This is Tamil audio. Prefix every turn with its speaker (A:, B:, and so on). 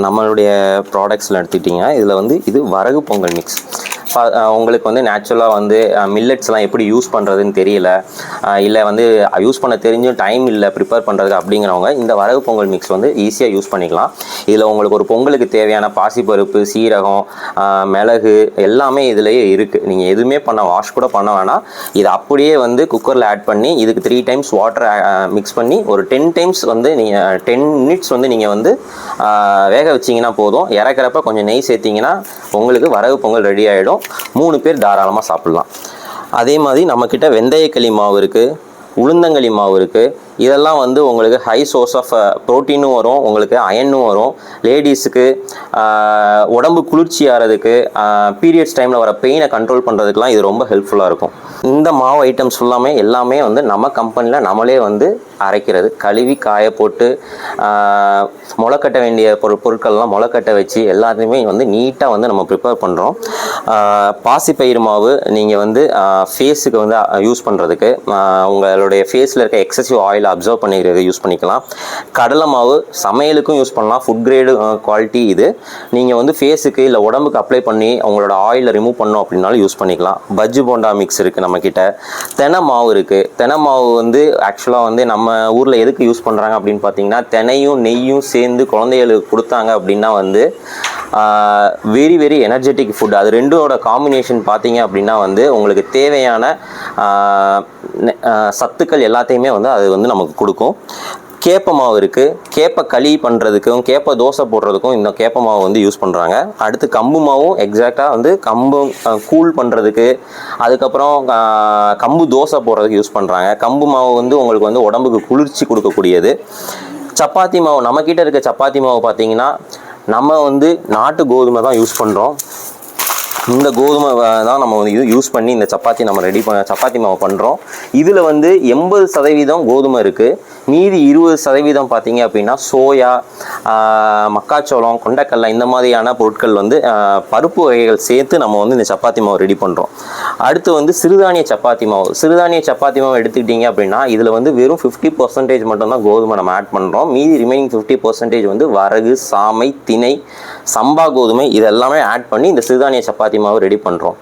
A: நம்மளுடைய ப்ராடக்ட்ஸில் எடுத்துக்கிட்டிங்கன்னா இதில் வந்து இது வரகு பொங்கல் மிக்ஸ் உங்களுக்கு வந்து நேச்சுரலாக வந்து மில்லட்ஸ்லாம் எப்படி யூஸ் பண்ணுறதுன்னு தெரியல. இல்லை வந்து யூஸ் பண்ண தெரிஞ்சும் டைம் இல்லை ப்ரிப்பேர் பண்ணுறதுக்கு அப்படிங்கிறவங்க இந்த வரகு பொங்கல் மிக்ஸ் வந்து ஈஸியாக யூஸ் பண்ணிக்கலாம். இதில் உங்களுக்கு ஒரு பொங்கலுக்கு தேவையான பாசிப்பருப்பு சீரகம் மிளகு எல்லாமே இதுலேயே இருக்குது நீங்கள் எதுவுமே பண்ண வாஷ் கூட பண்ண வேணாம். இது அப்படியே வந்து குக்கரில் ஆட் பண்ணி இதுக்கு த்ரீ டைம்ஸ் வாட்டர் மிக்ஸ் பண்ணி ஒரு டென் டைம்ஸ் வந்து நீங்கள் டென் மினிட்ஸ் வந்து நீங்கள் வந்து வேக வச்சிங்கன்னா போதும். இறக்குறப்ப கொஞ்சம் நெய் சேர்த்திங்கன்னா உங்களுக்கு வரகு பொங்கல் ரெடி ஆகிடும் மூணு பேர் தாராளமாக சாப்பிட்லாம். அதே மாதிரி நம்மக்கிட்ட வெந்தயக்களி மாவு இருக்குது உளுந்தங்களி மாவு இருக்குது இதெல்லாம் வந்து உங்களுக்கு ஹை சோர்ஸ் ஆஃப் ப்ரோட்டீனும் வரும் உங்களுக்கு அயனும் வரும். லேடிஸுக்கு uh, உடம்பு குளிர்ச்சி ஆகிறதுக்கு பீரியட்ஸ் uh, டைமில் வர பெயினை கண்ட்ரோல் பண்ணுறதுக்குலாம் இது ரொம்ப ஹெல்ப்ஃபுல்லாக இருக்கும். இந்த மாவு ஐட்டம்ஸ் ஃபுல்லாமே எல்லாமே வந்து நம்ம கம்பெனியில் நம்மளே வந்து அரைக்கிறது. கழுவி காய போட்டு uh, முளைக்கட்ட வேண்டிய பொருள் பொருட்கள்லாம் முளைக்கட்ட வச்சு எல்லாத்தையுமே வந்து நீட்டாக வந்து நம்ம ப்ரிப்பேர் பண்ணுறோம் பாசிப்பயிறு மாவு நீங்கள் வந்து ஃபேஸுக்கு வந்து யூஸ் பண்ணுறதுக்கு உங்களுடைய ஃபேஸில் இருக்க எக்ஸசிவ் ஆயில் அப்சர்வ் பண்ணிக்கிறது யூஸ் பண்ணிக்கலாம். கடலை மாவு சமையலுக்கும் யூஸ் பண்ணலாம். ஃபுட் கிரேடு குவாலிட்டி இது. நீங்கள் வந்து ஃபேஸுக்கு இல்லை உடம்புக்கு அப்ளை பண்ணி அவங்களோட ஆயிலை ரிமூவ் பண்ணோம் அப்படின்னாலும் யூஸ் பண்ணிக்கலாம். பஜ்ஜு போண்டா மிக்ஸ் இருக்குது நம்மக்கிட்ட தெனை மாவு இருக்குது தெனை மாவு வந்து ஆக்சுவலாக வந்து நம்ம ஊரில் எதுக்கு யூஸ் பண்ணுறாங்க அப்படின்னு பார்த்தீங்கன்னா தெனையும் நெய்யும் சேர்ந்து குழந்தைகளுக்கு கொடுத்தாங்க அப்படின்னா வந்து வெரி வெரி எனர்ஜெட்டிக் ஃபுட் அது ரெண்டோட காம்பினேஷன் பார்த்தீங்க அப்படின்னா வந்து உங்களுக்கு தேவையான சத்துக்கள் எல்லாத்தையுமே வந்து அது வந்து நமக்கு கொடுக்கும். கேப்ப மாவு இருக்குது கேப்ப களி பண்ணுறதுக்கும் கேப்ப தோசை போடுறதுக்கும் இந்த கேப்ப மாவு வந்து யூஸ் பண்ணுறாங்க அடுத்து கம்பு மாவும் எக்ஸாக்டாக வந்து கம்பு கூழ் பண்ணுறதுக்கு அதுக்கப்புறம் கம்பு தோசை போடுறதுக்கு யூஸ் பண்ணுறாங்க கம்பு மாவு வந்து உங்களுக்கு வந்து உடம்புக்கு குளிர்ச்சி கொடுக்கக்கூடியது. சப்பாத்தி மாவு நம்மக்கிட்ட இருக்க சப்பாத்தி மாவு பார்த்தீங்கன்னா நம்ம வந்து நாட்டு கோதுமை தான் யூஸ் பண்ணுறோம் இந்த கோதுமை தான் நம்ம வந்து யூஸ் பண்ணி இந்த சப்பாத்தி நம்ம ரெடி பண்ண சப்பாத்தி மாவு பண்ணுறோம் இதில் வந்து எண்பது சதவீதம் கோதுமை இருக்குது மீதி இருபது சதவீதம் பார்த்தீங்க அப்படின்னா சோயா மக்காச்சோளம் கொண்டக்கடலை இந்த மாதிரியான பொருட்கள் வந்து பருப்பு வகைகள் சேர்த்து நம்ம வந்து இந்த சப்பாத்தி மாவு ரெடி பண்ணுறோம் அடுத்து வந்து சிறுதானிய சப்பாத்தி மாவு. சிறுதானிய சப்பாத்தி மாவு எடுத்துக்கிட்டீங்க அப்படின்னா இதில் வந்து வெறும் ஃபிஃப்டி பர்சன்டேஜ் மட்டும்தான் கோதுமை நம்ம ஆட் பண்ணுறோம் மீதி ரிமைனிங் ஃபிஃப்டி பர்சன்டேஜ் வந்து வரகு சாமை திணை சம்பா கோதுமை இதெல்லாமே ஆட் பண்ணி இந்த சிறுதானிய சப்பாத்தி மாவு ரெடி பண்ணுறோம்